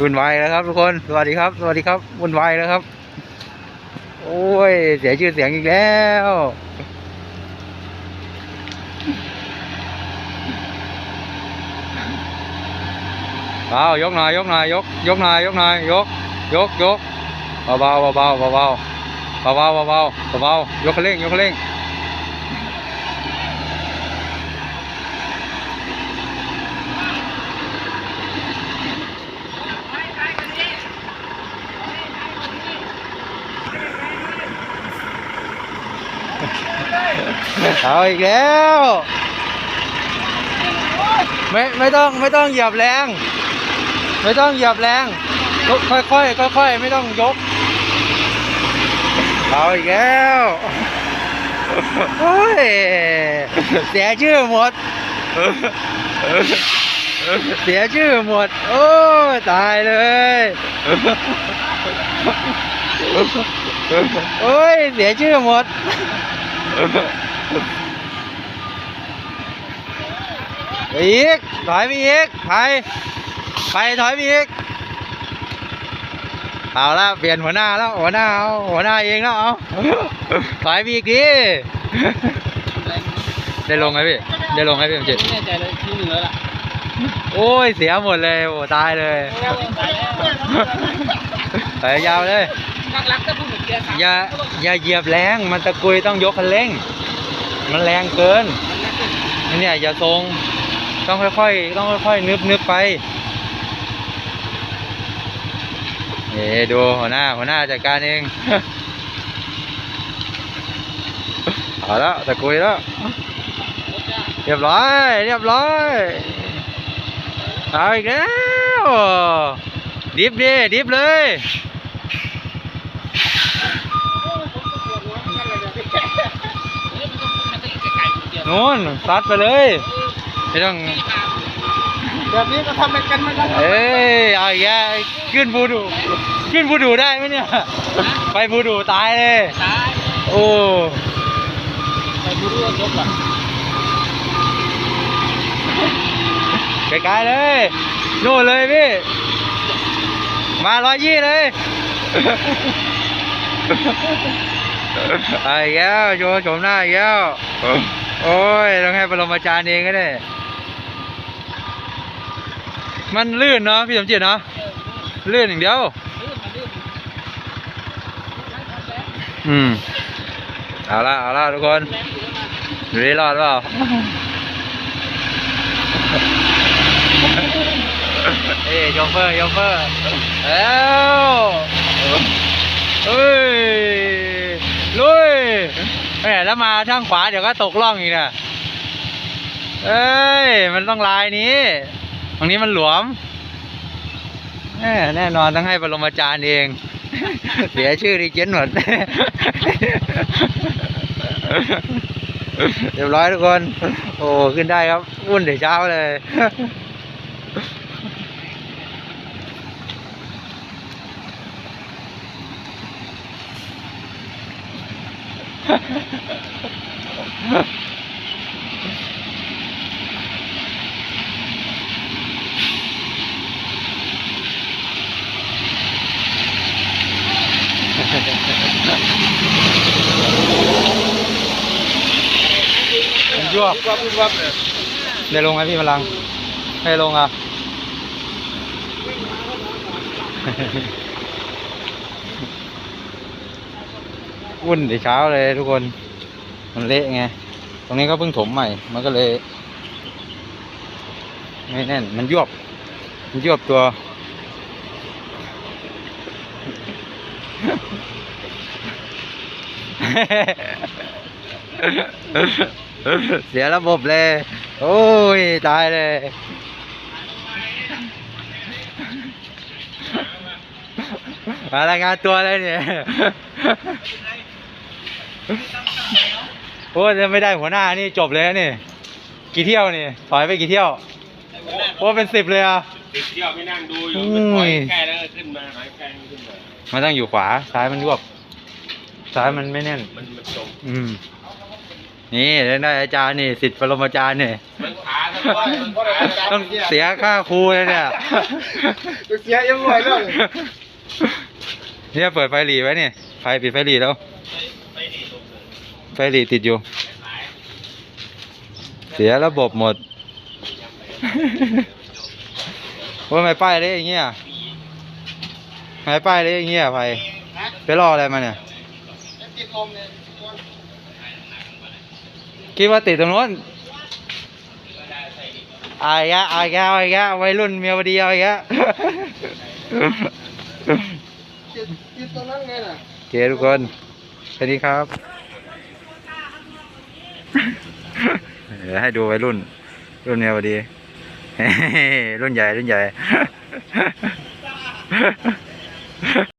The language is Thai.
วุ่นวายแล้วครับทุกคน สวัสดีครับ สวัสดีครับวุ่นวายแล้วครับ โอ้ย เสียชื่อเสียงอีกแล้ว เอายกหน่อยยกหน่อยยก ยกหน่อยยกหน่อยยก ยกยกเบาเบาเบาเบาเบาเบาเบาเบาเบาเบายกคันเร่งยกคันเร่ง เอาอีกแล้ว ไม่ไม่ต้องไม่ต้องเหยียบแรง ไม่ต้องเหยียบแรงยค่อยค่อยๆค่อยๆไม่ต้องยก เอาอีกแล้วโอ้ยเสียชื่อหมด เสียชื่อหมด โอ้ตายเลยโอ้ยเสียชื่อหมด ไปอีก ถอยไปอีก ไป ไปถอยไปอีก เอาละเปลี่ยนหัวหน้าแล้วหัวหน้าเอาหัวหน้าเองแล้วเอาถอยไปอีกดิได้ลงไหมพี่ ได้ลงไหมพี่ผมจิตไม่แน่ใจเลยที่เหนือล่ะโอ้ยเสียหมดเลยโอ้ตายเลยตายแล้วไปยาวเลย นักรักก็พูดเหมือนเกียร์สามอย่าอย่าเหยียบแรงมันตะกุยต้องยกคันเร่ง มันแรงเกินเนี่ยอย่าทรงต้องค่อยๆต้องค่อยๆนึบนึบไปเอ๋ดูหัวหน้าหัวหน้าจัดการเองเอาแล้วตะกุยแล้วเรียบร้อยเรียบร้อยเอาอีกแล้วดิฟดิดิฟเลย นู้นซัดไปเลยไม่ต้องแบบนี้ก็ทำกันมาแล้วเอ้ยเอาอีกแล้วขึ้นบูดู ขึ้นบูดูได้ไหมเนี่ย ไปบูดูตายเลย ตายโอ้ไปดูรู้ว่าจบล่ะไกลๆเลยนู่นเลยพี่ มาร้อยยี่เลย เอาอีกแล้วโชว์โฉมหน้าอีกแล้วโอ้ยต้องให้ปรมาจารย์เองก็ได้ มันลื่นเนาะพี่สมจิตเนาะลื่นอย่างเดียว อืม เอาละเอาละทุกคนแรอดูได้รอดเปล่าเอ้ยโยเฟอร์โยเฟอร์แล้วเอ้ย แหมแล้วมาทางขวาเดี๋ยวก็ตกล่องอีกนะเอ้ย มันต้องลายนี้ตรงนี้มันหลวมแน่นอนต้องให้ปรมาจารย์เอง เสียชื่อดีเจนหมด เรียบร้อยทุกคน โอ้ ขึ้นได้ครับวุ่นเดี๋ยวเช้าเลย ผมยวบวับวับเลยได้ลงไหมพี่พลังได้ลงอะ วุ่นแต่เช้าเลยทุกคน มันเละไง ตรงนี้ก็เพิ่งถมใหม่ มันก็เลย ไม่แน่น มันยวบ มันยวบตัว เสียระบบเลย โอ้ย ตายเลยมารายงานตัวเลยเนี่ย โอ้ยจะไม่ได้หัวหน้านี่จบเลยนะนี่ กี่เที่ยวนี่ถอยไปกี่เที่ยวโอ้เป็นสิบเลยอะติดเที่ยวไม่นั่งดูอยู่อุ้มันถอยยใกล้แล้วก็ขึ้นมาถอยใกล้ขึ้นมามันต้องอยู่ขวาซ้ายมันยวบซ้ายมันไม่แน่นมันมันจมอืมนี่ได้อาจารย์นี่สิทธิ์ปรมาจารย์นี่มันขาทั้งวันมันขาต้องเสียค่าครูเลยเนี่ยเสียยังไงเลยเนี่ยเปิดไฟหลีไว้เนี่ยไฟปิดไฟหลีแล้วไฟ หลีติดอยู่ เสียระบบหมด ว่าไม่ป้ายเลยอย่างเงี้ยไม่ป้ายเลยอย่างเงี้ยไฟไปรออะไรมาเนี่ยติดลมเนี่ยคิดว่าติดตรงโน้นอายกะอายกะอายกะวัยรุ่นเมียวดีอายกะติดติดตรงนั้นไงน่ะโอเคทุกคนสวัสดีครับ เดี๋ยวให้ดูวัยรุ่น รุ่นเนี้ยพอดี รุ่นใหญ่รุ่นใหญ่